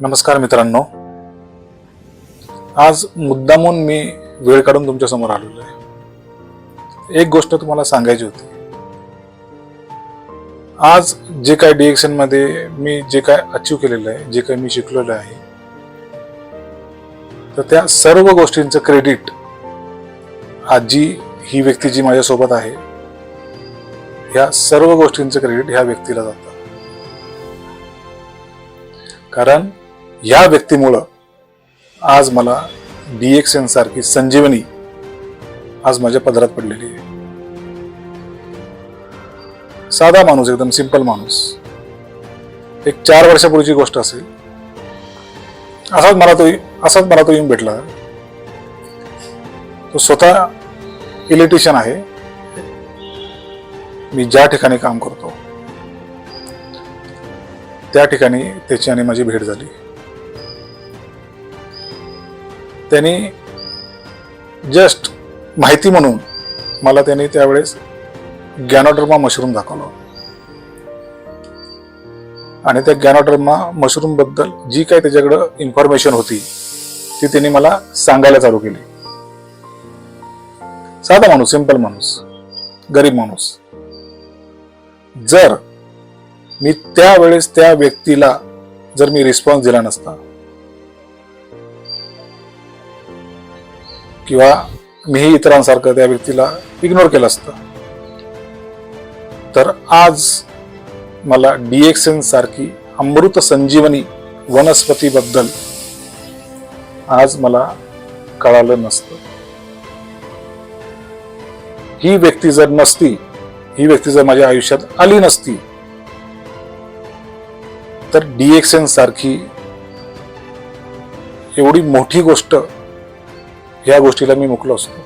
नमस्कार मित्रांनो. आज मुद्दामून मी वेळ काढून तुमच्यासमोर आलेलो आहे. एक गोष्ट तुम्हाला सांगायची होती. आज जे काय डिएक्शनमध्ये मी जे काय अचीव केलेलं आहे जे काय मी शिकलेलं आहे तर त्या सर्व गोष्टींचं क्रेडिट आजी जी ही व्यक्ती जी माझ्यासोबत आहे ह्या सर्व गोष्टींचं क्रेडिट ह्या व्यक्तीला जातं. कारण या व्यक्तीमुळं आज मला बी एक्स एन सारखी संजीवनी आज माझ्या पदरात पडलेली आहे. साधा माणूस एकदम सिंपल माणूस. एक चार वर्षापूर्वीची गोष्ट असेल. असाच मला तो असाच मला तो येऊन भेटला. तो स्वतः इलेक्ट्रिशियन आहे. मी ज्या ठिकाणी काम करतो त्या ठिकाणी त्याची आणि माझी भेट झाली. त्यांनी जस्ट माहिती म्हणून मला त्यांनी त्यावेळेस गॅनोडर्मा मशरूम दाखवलं. आणि त्या गॅनोडर्मा मशरूमबद्दल जी काही त्याच्याकडं इन्फॉर्मेशन होती ती त्यांनी मला सांगायला चालू केली. साधा माणूस सिंपल माणूस गरीब माणूस. जर मी त्यावेळेस त्या व्यक्तीला जर मी रिस्पॉन्स दिला नसता किंवा मीही इतरांसारखं त्या व्यक्तीला इग्नोर केलं असतं. तर आज मला डीएक्सएन सारखी अमृत संजीवनी वनस्पतीबद्दल आज मला कळालं नसतं. ही व्यक्ती जर नसती ही व्यक्ती जर माझ्या आयुष्यात आली नसती तर डीएक्सएन सारखी एवढी मोठी गोष्ट या गोष्टीला मी मुकलो असतो.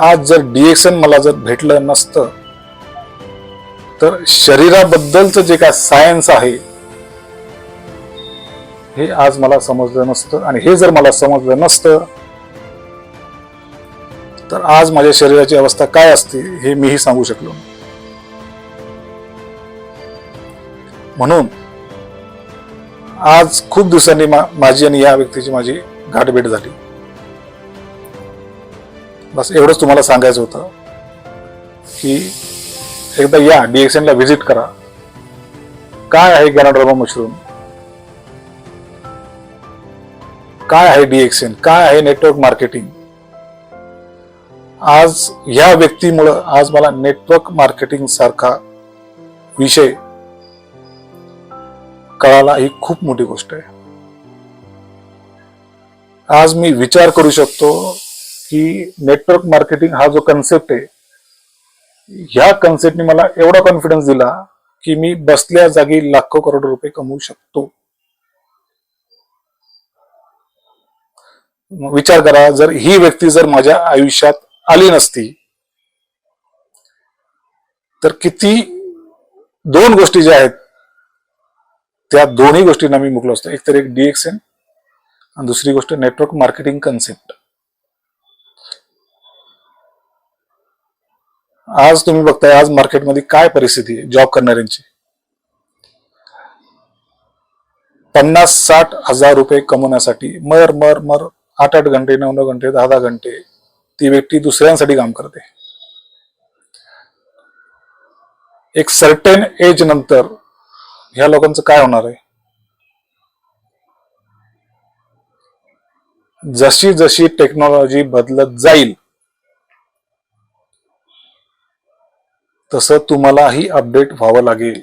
आज जर डीएक्सन मला जर भेटलं नसतं तर शरीराबद्दलचं जे काय सायन्स आहे हे आज मला समजलं नसतं आणि हे जर मला समजलं नसतं तर आज माझ्या शरीराची अवस्था काय असते हे मीही सांगू शकलो म्हणून आज खूप दिवसांनी मा- माझी आणि या व्यक्तीची माझी गाठभेट झाली. बस एवढंच तुम्हाला सांगायचं होतं की एकदा या डी ला व्हिजिट करा. काय आहे गॅनाड्रोमा मशरूम काय आहे डीएक्सएन काय आहे नेटवर्क मार्केटिंग आज ह्या व्यक्तीमुळं आज मला नेटवर्क मार्केटिंग सारखा विषय कळाला ही खूप मोठी गोष्ट आहे. आज मी विचार करू शकतो की नेटवर्क मार्केटिंग हा जो कन्सेप्ट आहे ह्या कन्सेप्टने मला एवढा कॉन्फिडन्स दिला की मी बसल्या जागी लाखो करोड रुपये कमवू शकतो. विचार करा जर ही व्यक्ती जर माझ्या आयुष्यात आली नसती तर किती दोन गोष्टी ज्या आहेत त्या दोन्ही गोष्टींना मी मुकलो असतो. एक तर एक डीएक्सएन आणि दुसरी गोष्ट नेटवर्क मार्केटिंग कन्सेप्ट आज तुम्ही बघताय आज मार्केटमध्ये काय परिस्थिती आहे? जॉब करणाऱ्यांची. पन्नास साठ हजार रुपये कमवण्यासाठी मर मर मर आठ आठ घंटे नऊ नऊ घंटे दहा दहा घंटे ती व्यक्ती दुसऱ्यांसाठी काम करते. एक सर्टेन एज नंतर ह्या लोकांचं काय होणार आहे? जशी जशी टेक्नॉलॉजी बदलत जाईल तसं तुम्हालाही अपडेट व्हावं लागेल.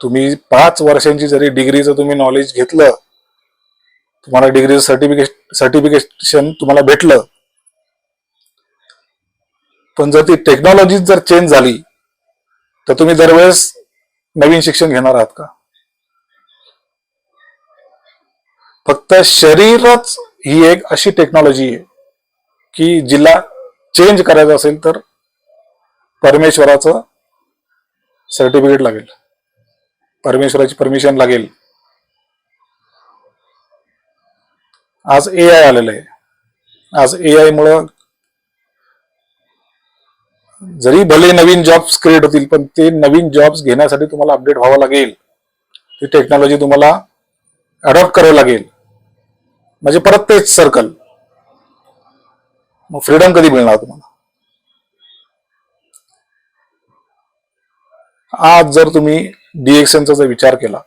तुम्ही पाच वर्षांची जरी डिग्रीचं तुम्ही नॉलेज घेतलं तुम्हाला डिग्रीचं सर्टिफिकेट सर्टिफिकेशन तुम्हाला भेटलं. पण जर ती टेक्नॉलॉजी जर चेंज झाली तर तुम्ही दरवेळेस नवीन शिक्षण घेणार आहात का? फक्त शरीरच ही एक अशी टेक्नॉलॉजी आहे की जिला चेंज करायचं असेल तर परमेश्वराचं सर्टिफिकेट लागेल. परमेश्वराची परमिशन लागेल. आज ए आय आलेलं आहे. आज ए आय मुळे जरी भले नवीन जॉब्स क्रिएट होतील पण ते नवीन जॉब्स घेण्यासाठी तुम्हाला अपडेट व्हावं लागेल. ती टेक्नॉलॉजी तुम्हाला अडॉप्ट करावं लागेल. म्हणजे परत तेच सर्कल मग फ्रीडम कधी मिळणार तुम्हाला? आज जर तुम्ही डीएक्सएनचा जर विचार केला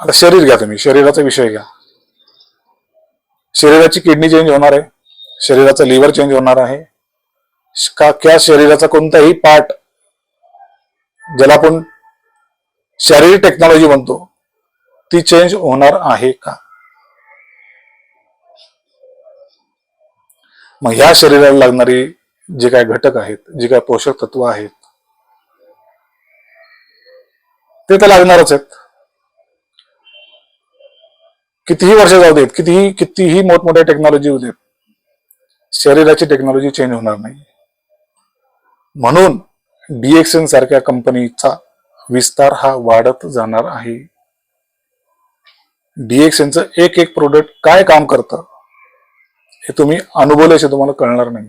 आता शरीर घ्या तुम्ही शरीराचा विषय घ्या. शरीराची किडनी चेंज होणार आहे शरीराचा लिव्हर चेंज होणार आहे का क्या शरीराचा कोणताही पार्ट ज्याला आपण शारीरिक टेक्नॉलॉजी म्हणतो ती चेंज होणार आहे का? मग ह्या शरीराला लागणारी जे काय घटक आहेत जे काय पोषक तत्व आहेत ते तर लागणारच आहेत. कितीही वर्ष जाऊ देत कितीही कितीही मोठमोठ्या टेक्नॉलॉजी होऊ देत शरीराची टेक्नॉलॉजी चेंज होणार नाही. म्हणून डीएक्सएन सारख्या कंपनीचा विस्तार हा वाढत जाणार आहे. डीएक्सएनचं एक एक प्रोडक्ट काय काम करतं हे तुम्ही अनुभवल्याशिवाय तुम्हाला कळणार नाही.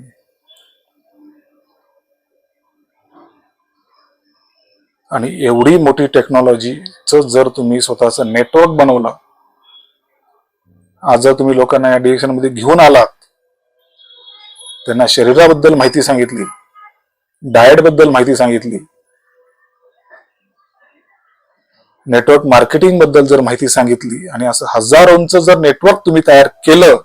आणि एवढी मोठी टेक्नॉलॉजीचं जर तुम्ही स्वतःचं नेटवर्क बनवलं आज जर तुम्ही लोकांना या डिरेक्शनमध्ये घेऊन आलात त्यांना शरीराबद्दल माहिती सांगितली डाएटबद्दल माहिती सांगितली. नेटवर्क मार्केटिंगबद्दल जर माहिती सांगितली आणि असं हजारोंचं जर नेटवर्क तुम्ही तयार केलं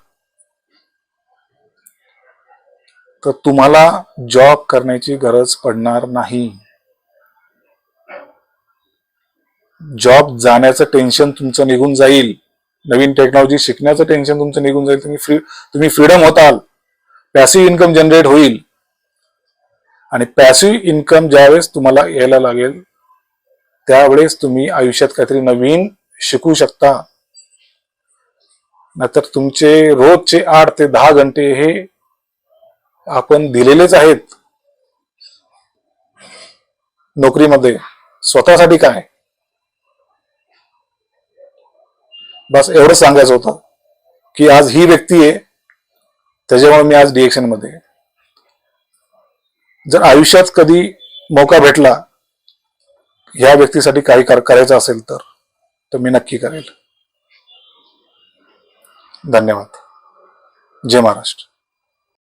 तर तुम्हाला जॉब करण्याची गरज पडणार नाही. जॉब जाण्याचं टेन्शन तुमचं निघून जाईल. नवीन टेक्नॉलॉजी शिकण्याचं टेन्शन तुमचं निघून जाईल. तुम्ही फ्री तुम्ही फ्रीडम होताल. पॅसिव्ह इन्कम जनरेट होईल. आणि पॅसिव्ह इन्कम ज्यावेळेस तुम्हाला यायला लागेल त्यावेळेस तुम्ही आयुष्यात काहीतरी नवीन शिकू शकता. नाहीतर तुमचे रोजचे आठ ते दहा घंटे हे आपण दिलेलेच आहेत. नोकरीमध्ये स्वतःसाठी काय? बस एवढं सांगायचं होतं की आज ही व्यक्ती आहे त्याच्यामुळे मी आज डिएक्शनमध्ये आहे. जर आयुष्यात कधी मौका भेटला ह्या व्यक्तीसाठी काही करायचं असेल तर तर मी नक्की करेल. धन्यवाद. जय महाराष्ट्र.